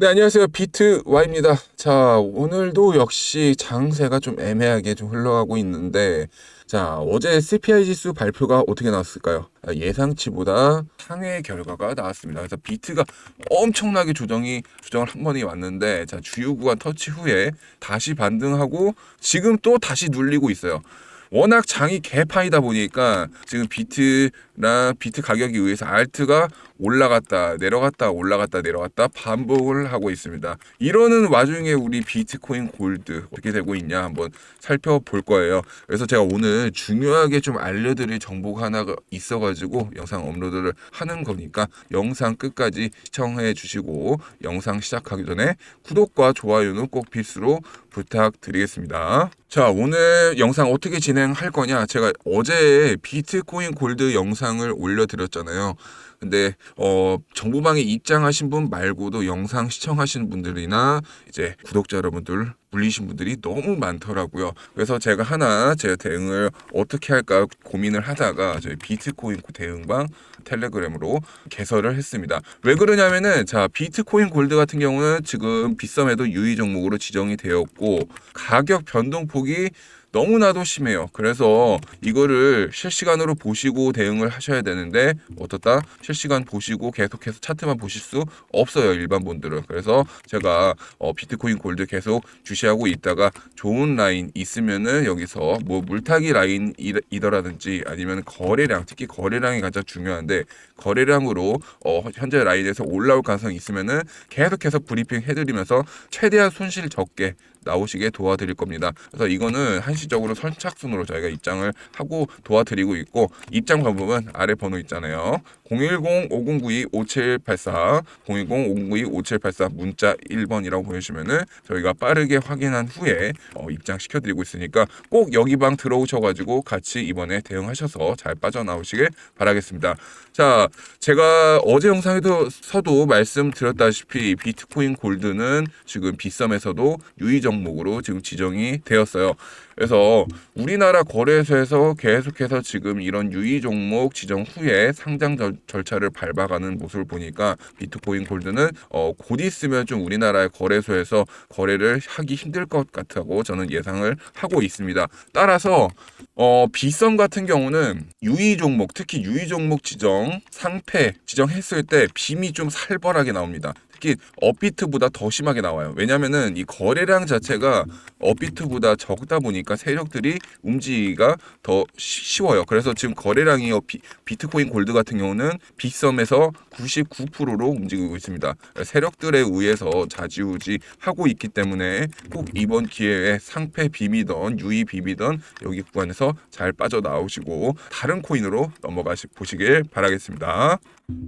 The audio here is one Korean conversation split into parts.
네, 안녕하세요. 비트 Y입니다. 자, 오늘도 역시 장세가 좀 애매하게 좀 흘러가고 있는데, 자, 어제 CPI 지수 발표가 어떻게 나왔을까요? 아, 예상치보다 상회 결과가 나왔습니다. 그래서 비트가 엄청나게 조정이, 조정을 한 번이 왔는데, 자, 주요 구간 터치 후에 다시 반등하고, 지금 또 다시 눌리고 있어요. 워낙 장이 개파이다 보니까 지금 비트나 비트 가격에 의해서 알트가 올라갔다 내려갔다 올라갔다 내려갔다 반복을 하고 있습니다. 이러는 와중에 우리 비트코인 골드 어떻게 되고 있냐 한번 살펴볼 거예요. 그래서 제가 오늘 중요하게 좀 알려드릴 정보가 하나가 있어가지고 영상 업로드를 하는 거니까 영상 끝까지 시청해 주시고 영상 시작하기 전에 구독과 좋아요는 꼭 필수로 부탁드리겠습니다. 자, 오늘 영상 어떻게 진행할 거냐? 제가 어제 비트코인 골드 영상을 올려드렸잖아요. 근데 어 정보방에 입장하신 분 말고도 영상 시청하시는 분들이나 이제 구독자 여러분들 물리신 분들이 너무 많더라고요. 그래서 제가 하나 제 대응을 어떻게 할까 고민을 하다가 저희 비트코인 대응방 텔레그램으로 개설을 했습니다. 왜 그러냐면은 자 비트코인 골드 같은 경우는 지금 빗썸에도 유의 종목으로 지정이 되었고 가격 변동폭이 너무나도 심해요. 그래서 이거를 실시간으로 보시고 대응을 하셔야 되는데 어떻다? 실시간 보시고 계속해서 차트만 보실 수 없어요. 일반 분들은. 그래서 제가 어, 비트코인 골드 계속 주시하고 있다가 좋은 라인 있으면은 여기서 뭐 물타기 라인이더라든지 아니면 거래량 특히 거래량이 가장 중요한데 거래량으로 어, 현재 라인에서 올라올 가능성이 있으면은 계속해서 브리핑 해드리면서 최대한 손실 적게 나오시게 도와드릴 겁니다. 그래서 이거는 한시적으로 선착순으로 저희가 입장을 하고 도와드리고 있고 입장 방법은 아래 번호 있잖아요. 010-5092-5784 010-5092-5784 문자 1번이라고 보여주시면은 저희가 빠르게 확인한 후에 어, 입장시켜드리고 있으니까 꼭 여기 방 들어오셔가지고 같이 이번에 대응하셔서 잘 빠져나오시길 바라겠습니다. 자, 제가 어제 영상에도 서도 말씀드렸다시피 비트코인 골드는 지금 비썸에서도 유의 종목으로 지금 지정이 되었어요. 그래서 우리나라 거래소에서 계속해서 지금 이런 유의 종목 지정 후에 상장 절, 절차를 밟아가는 모습을 보니까 비트코인 골드는 어, 곧 있으면 좀 우리나라의 거래소에서 거래를 하기 힘들 것 같다고 저는 예상을 하고 있습니다. 따라서 어, 비썸 같은 경우는 유의 종목, 특히 유의 종목 지정 상패 지정했을 때 빔이 좀 살벌하게 나옵니다. 특히 업비트보다 더 심하게 나와요. 왜냐면은 이 거래량 자체가 업비트보다 적다 보니까 세력들이 움직이기가 더 쉬워요. 그래서 지금 거래량이 비, 비트코인 골드 같은 경우는 빗썸에서 99%로 움직이고 있습니다. 세력들에 의해서 좌지우지 하고 있기 때문에 꼭 이번 기회에 상패 빔이던 유의 빔이던 여기 구간에서 잘 빠져나오시고 다른 코인으로 넘어가시 보시길 바라겠습니다.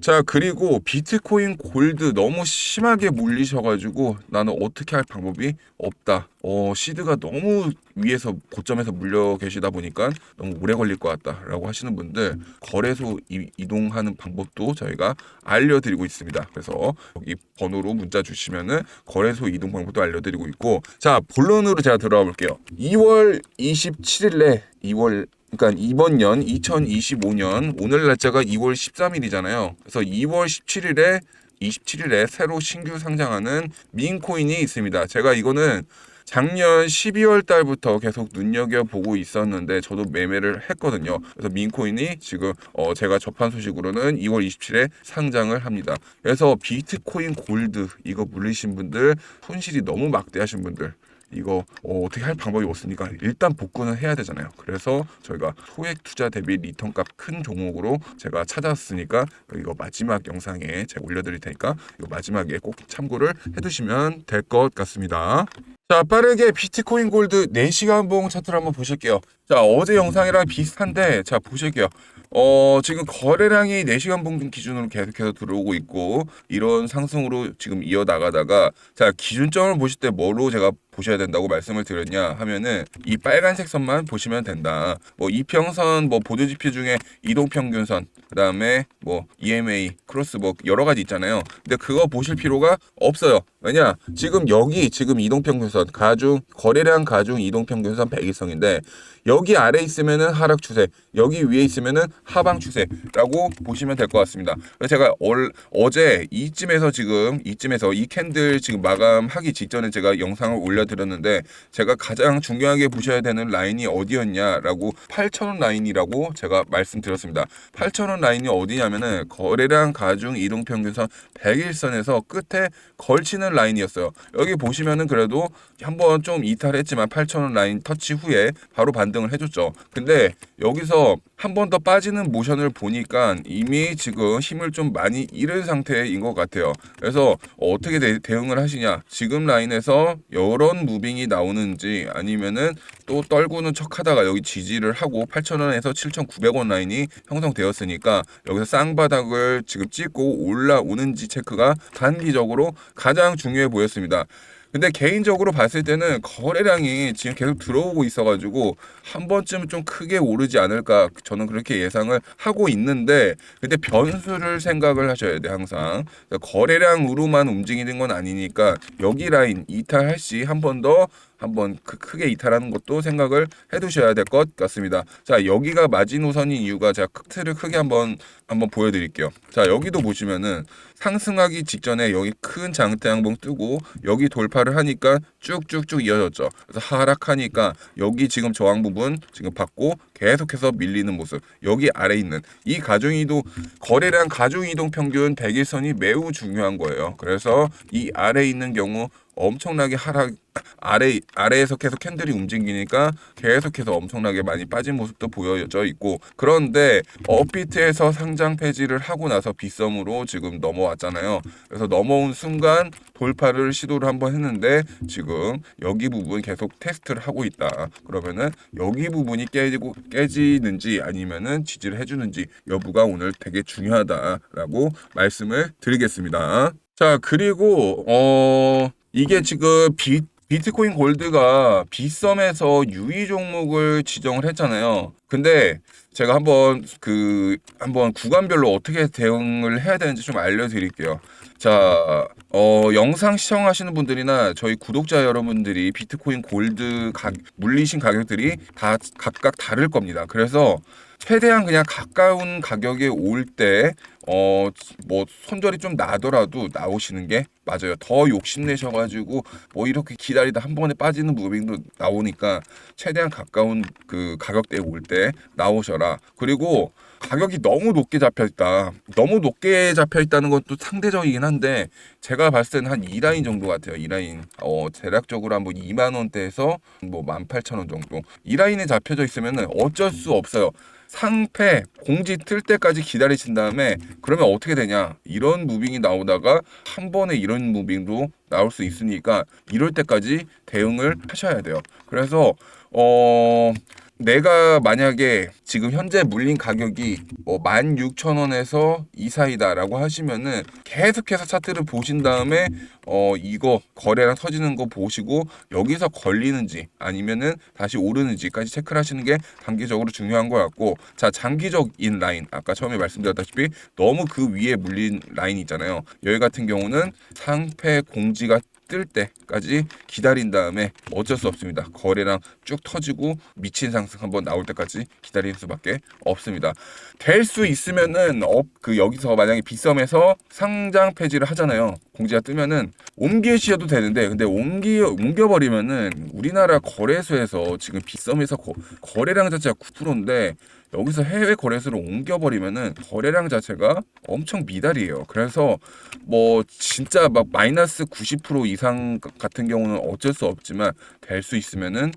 자 그리고 비트코인 골드 너무 심하게 물리셔가지고 나는 어떻게 할 방법이 없다. 어 시드가 너무 위에서 고점에서 물려 계시다 보니까 너무 오래 걸릴 것 같다라고 하시는 분들 거래소 이, 이동하는 방법도 저희가 알려드리고 있습니다. 그래서 여기 번호로 문자 주시면은 거래소 이동 방법도 알려드리고 있고 자 본론으로 제가 들어가 볼게요. 2월 27일에 2월 그러니까 이번 년 2025년 오늘 날짜가 2월 13일이잖아요. 그래서 2월 17일에 27일에 새로 신규 상장하는 민코인이 있습니다. 제가 이거는 작년 12월 달부터 계속 눈여겨 보고 있었는데 저도 매매를 했거든요. 그래서 민코인이 지금 어 제가 접한 소식으로는 2월 27일에 상장을 합니다. 그래서 비트코인 골드 이거 물리신 분들 손실이 너무 막대하신 분들 이거 어, 어떻게 할 방법이 없으니까 일단 복구는 해야 되잖아요. 그래서 저희가 소액 투자 대비 리턴 값 큰 종목으로 제가 찾았으니까 이거 마지막 영상에 제가 올려드릴 테니까 이거 마지막에 꼭 참고를 해두시면 될 것 같습니다. 자 빠르게 비트코인 골드 4시간 봉 차트를 한번 보실게요. 자 어제 영상이랑 비슷한데 자 보실게요. 어 지금 거래량이 4시간 봉 기준으로 계속해서 들어오고 있고 이런 상승으로 지금 이어 나가다가 자 기준점을 보실 때 뭐로 제가 보셔야 된다고 말씀을 드렸냐 하면은 이 빨간색 선만 보시면 된다. 뭐 이평선 뭐 보조 지표 중에 이동 평균선 그다음에 뭐 EMA 크로스 뭐 여러 가지 있잖아요. 근데 그거 보실 필요가 없어요. 왜냐? 지금 여기 지금 이동 평균선 가중 거래량 가중 이동 평균선 100일선인데 여기 아래 있으면은 하락 추세, 여기 위에 있으면은 하방 추세라고 보시면 될 것 같습니다. 제가 얼, 어제 이쯤에서 지금 이쯤에서 이 캔들 지금 마감하기 직전에 제가 영상을 올려 드렸는데 제가 가장 중요하게 보셔야 되는 라인이 어디였냐라고 8,000원 라인이라고 제가 말씀드렸습니다. 8,000원 라인이 어디냐면은 거래량 가중 이동 평균선 100일선에서 끝에 걸치는 라인이었어요. 여기 보시면은 그래도 한번 좀 이탈했지만 8,000원 라인 터치 후에 바로 반등을 해줬죠. 근데 여기서 한 번 더 빠지는 모션을 보니까 이미 지금 힘을 좀 많이 잃은 상태인 것 같아요. 그래서 어떻게 대, 대응을 하시냐? 지금 라인에서 이런 무빙이 나오는지 아니면은 또 떨구는 척 하다가 여기 지지를 하고 8,000원에서 7,900원 라인이 형성되었으니까 여기서 쌍바닥을 지금 찍고 올라오는지 체크가 단기적으로 가장 중요해 보였습니다. 근데 개인적으로 봤을 때는 거래량이 지금 계속 들어오고 있어가지고 한 번쯤 좀 크게 오르지 않을까 저는 그렇게 예상을 하고 있는데 근데 변수를 생각을 하셔야 돼 항상. 그러니까 거래량으로만 움직이는 건 아니니까 여기 라인 이탈할 시 한 번 더 한번 그 크게 이탈하는 것도 생각을 해두셔야 될 것 같습니다. 자 여기가 마지노선인 이유가 제가 크트를 크게 한번 한번 보여드릴게요. 자 여기도 보시면은 상승하기 직전에 여기 큰 장대 양봉 뜨고 여기 돌파를 하니까 쭉쭉쭉 이어졌죠. 그래서 하락하니까 여기 지금 저항 부분 지금 받고 계속해서 밀리는 모습. 여기 아래 있는 이 가중이도 거래량 가중이동 평균 100일선이 매우 중요한 거예요. 그래서 이 아래 있는 경우 엄청나게 하락 아래 아래에서 계속 캔들이 움직이니까 계속해서 엄청나게 많이 빠진 모습도 보여져 있고 그런데 업비트에서 상장 폐지를 하고 나서 빗썸으로 지금 넘어왔잖아요. 그래서 넘어온 순간 돌파를 시도를 한번 했는데 지금 여기 부분 계속 테스트를 하고 있다. 그러면은 여기 부분이 깨지고 깨지는지 아니면은 지지를 해주는지 여부가 오늘 되게 중요하다라고 말씀을 드리겠습니다. 자 그리고 어 이게 지금 비 비트코인 골드가 빗썸에서 유의 종목을 지정을 했잖아요. 근데 제가 한번 그 한번 구간별로 어떻게 대응을 해야 되는지 좀 알려드릴게요. 자, 어, 영상 시청하시는 분들이나 저희 구독자 여러분들이 비트코인 골드 가, 물리신 가격들이 다 각각 다를 겁니다. 그래서 최대한 그냥 가까운 가격에 올 때, 어, 뭐, 손절이 좀 나더라도 나오시는 게 맞아요. 더 욕심내셔가지고, 뭐, 이렇게 기다리다 한 번에 빠지는 무빙도 나오니까, 최대한 가까운 그 가격대에 올 때 나오셔라. 그리고, 가격이 너무 높게 잡혀 있다. 너무 높게 잡혀 있다는 것도 상대적이긴 한데 제가 봤을 때는 한 2라인 정도 같아요. 2라인. 어, 대략적으로 한번 2만 원대에서 뭐 18,000원 정도. 2라인에 잡혀져 있으면은 어쩔 수 없어요. 상패 공지 틀 때까지 기다리신 다음에 그러면 어떻게 되냐? 이런 무빙이 나오다가 한 번에 이런 무빙도 나올 수 있으니까 이럴 때까지 대응을 하셔야 돼요. 그래서 어 내가 만약에 지금 현재 물린 가격이 뭐 16,000원에서 이 사이다라고 하시면은 계속해서 차트를 보신 다음에 어 이거 거래량 터지는 거 보시고 여기서 걸리는지 아니면은 다시 오르는지까지 체크를 하시는 게 단기적으로 중요한 것 같고 자 장기적인 라인 아까 처음에 말씀드렸다시피 너무 그 위에 물린 라인 있잖아요. 여기 같은 경우는 상패 공지가 뜰 때까지 기다린 다음에 어쩔 수 없습니다. 거래량 쭉 터지고 미친 상승 한번 나올 때까지 기다릴 수밖에 없습니다. 될 수 있으면은 업 그 여기서 만약에 빗썸에서 상장 폐지를 하잖아요. 공지가 뜨면은 옮기셔도 되는데 근데 옮기 옮겨버리면은 우리나라 거래소에서 지금 빗썸에서 거, 거래량 자체가 9%인데 여기서 해외 거래소로 옮겨버리면은 거래량 자체가 엄청 미달이에요. 그래서 뭐 진짜 막 마이너스 90% 이상 같은 경우는 어쩔 수 없지만 될 수 있으면은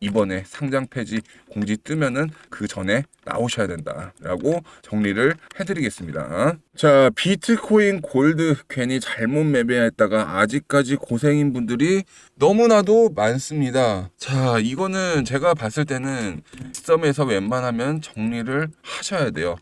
이번에 상장 폐지 공지 뜨면은 그 전에 나오셔야 된다라고 정리를 해드리겠습니다. 자 비트코인 골드 괜히 잘못 매매했다가 아직까지 고생인 분들이 너무나도 많습니다. 자 이거는 제가 봤을 때는 시점에서 웬만하면 정리를 하셔야 돼요.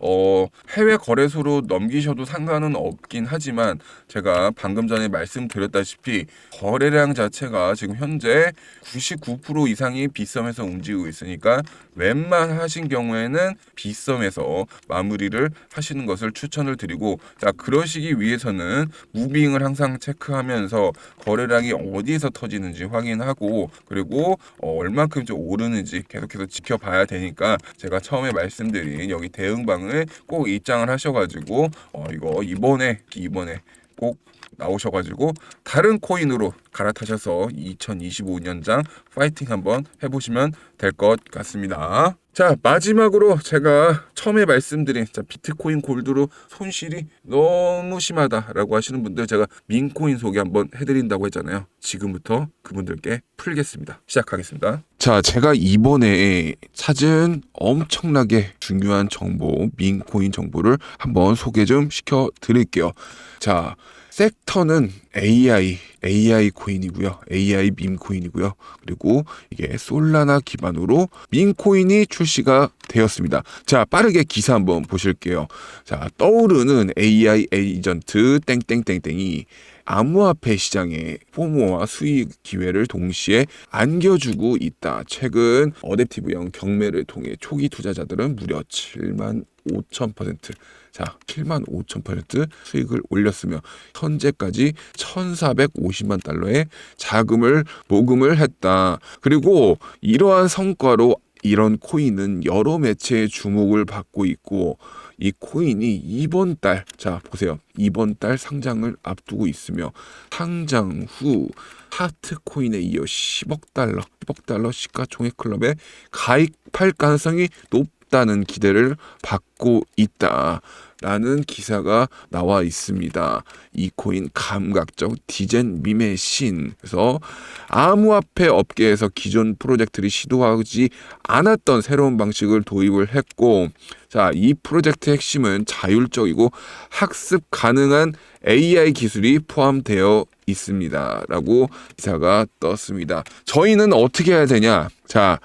어, 해외 거래소로 넘기셔도 상관은 없긴 하지만 제가 방금 전에 말씀드렸다시피 거래량 자체가 지금 현재 99% 이상이 빗썸에서 움직이고 있으니까 웬만하신 경우에는 빗썸에서 마무리를 하시는 것을 추천을 드리고 자 그러시기 위해서는 무빙을 항상 체크하면서 거래량이 어디에서 터지는지 확인하고 그리고 어, 얼만큼 좀 오르는지 계속해서 지켜봐야 되니까 제가 처음에 말씀드린 여기 대응방을 꼭 입장을 하셔가지고 어, 이거 이번에 이번에 꼭 나오셔가지고 다른 코인으로 갈아타셔서 2025년장 파이팅 한번 해보시면 될 것 같습니다. 자 마지막으로 제가 처음에 말씀드린 자, 비트코인 골드로 손실이 너무 심하다라고 하시는 분들 제가 민코인 소개 한번 해드린다고 했잖아요. 지금부터 그분들께 풀겠습니다. 시작하겠습니다. 자 제가 이번에 찾은 엄청나게 중요한 정보 민코인 정보를 한번 소개 좀 시켜 드릴게요. 자 섹터는 AI, AI 코인이고요. AI 밈 코인이고요. 그리고 이게 솔라나 기반으로 밈 코인이 출시가 되었습니다. 자, 빠르게 기사 한번 보실게요. 자, 떠오르는 AI 에이전트 땡땡땡땡이 암호화폐 시장에 포모와 수익 기회를 동시에 안겨주고 있다. 최근 어댑티브형 경매를 통해 초기 투자자들은 무려 7만 5천 퍼센트 자, 7만 5천 퍼센트 수익을 올렸으며 현재까지 1,450만 달러의 자금을 모금을 했다. 그리고 이러한 성과로 이런 코인은 여러 매체의 주목을 받고 있고 이 코인이 이번 달, 자 보세요. 이번 달 상장을 앞두고 있으며 상장 후 하트 코인에 이어 10억 달러, 10억 달러 시가총액 클럽에 가입할 가능성이 높 다는 기대를 받고 있다. 라는 기사가 나와 있습니다. 이 코인 감각적 디젠 밈의 신. 그래서 암호화폐 업계에서 기존 프로젝트들이 시도하지 않았던 새로운 방식을 도입을 했고, 자, 이 프로젝트의 핵심은 자율적이고 학습 가능한 AI 기술이 포함되어 있습니다. 라고 기사가 떴습니다. 저희는 어떻게 해야 되냐? 자,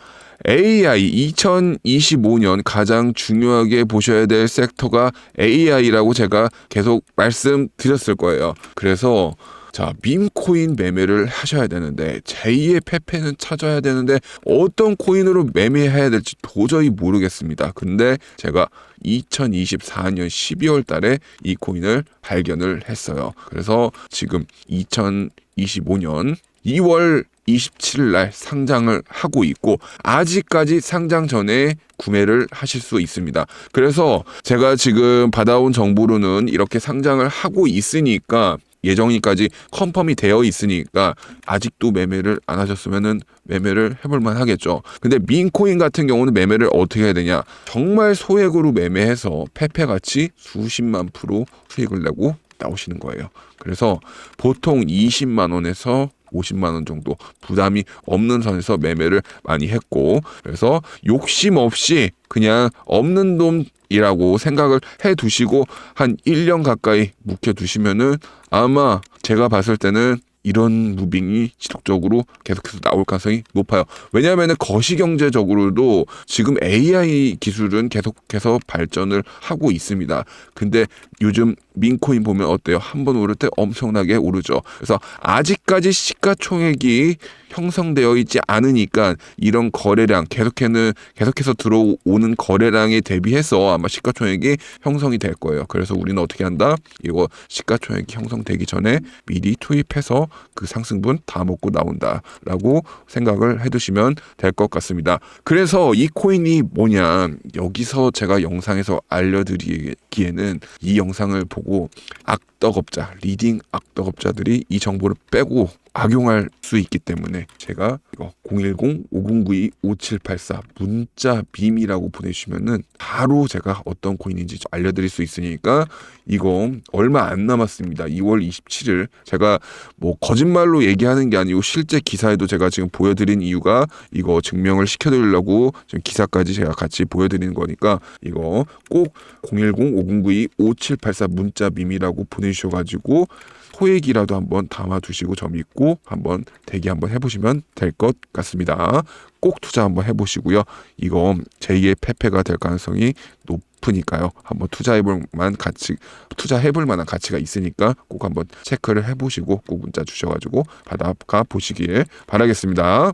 AI 2025년 가장 중요하게 보셔야 될 섹터가 AI라고 제가 계속 말씀드렸을 거예요. 그래서 자, 밈코인 매매를 하셔야 되는데 제2의 페페는 찾아야 되는데 어떤 코인으로 매매해야 될지 도저히 모르겠습니다. 근데 제가 2024년 12월 달에 이 코인을 발견을 했어요. 그래서 지금 2025년 2월 27일 날 상장을 하고 있고 아직까지 상장 전에 구매를 하실 수 있습니다. 그래서 제가 지금 받아온 정보로는 이렇게 상장을 하고 있으니까 예정일까지 컨펌이 되어 있으니까 아직도 매매를 안 하셨으면은 매매를 해볼 만 하겠죠. 근데 민코인 같은 경우는 매매를 어떻게 해야 되냐? 정말 소액으로 매매해서 페페 같이 수십만 프로 수익을 내고 나오시는 거예요. 그래서 보통 20만 원에서 50만 원 정도 부담이 없는 선에서 매매를 많이 했고 그래서 욕심 없이 그냥 없는 돈 이라고 생각을 해 두시고 한 1년 가까이 묵혀 두시면은 아마 제가 봤을 때는 이런 무빙이 지속적으로 계속해서 나올 가능성이 높아요. 왜냐하면 거시경제적으로도 지금 AI 기술은 계속해서 발전을 하고 있습니다. 근데 요즘 민코인 보면 어때요? 한 번 오를 때 엄청나게 오르죠. 그래서 아직까지 시가총액이 형성되어 있지 않으니까 이런 거래량 계속해는 계속해서 들어오는 거래량에 대비해서 아마 시가총액이 형성이 될 거예요. 그래서 우리는 어떻게 한다? 이거 시가총액이 형성되기 전에 미리 투입해서 그 상승분 다 먹고 나온다라고 생각을 해두시면 될 것 같습니다. 그래서 이 코인이 뭐냐 여기서 제가 영상에서 알려드리기에는 이 영상을 보고 o, a 악덕업자 리딩 악덕업자들이 이 정보를 빼고 악용할 수 있기 때문에 제가 이거 010-5092-5784 문자 빔이라고 보내주시면은 바로 제가 어떤 코인인지 알려드릴 수 있으니까 이거 얼마 안 남았습니다. 2월 27일 제가 뭐 거짓말로 얘기하는 게 아니고 실제 기사에도 제가 지금 보여드린 이유가 이거 증명을 시켜드리려고 지금 기사까지 제가 같이 보여드리는 거니까 이거 꼭 010-5922-5784 문자 미미라고 보내 주셔가지고 소액이라도 한번 담아두시고 저 믿고 한번 대기 한번 해보시면 될 것 같습니다. 꼭 투자 한번 해보시고요. 이거 제2의 페페가 될 가능성이 높으니까요. 한번 투자해볼 만한 가치, 투자해볼 만한 가치가 있으니까 꼭 한번 체크를 해보시고 꼭 문자 주셔가지고 받아가 보시길 바라겠습니다.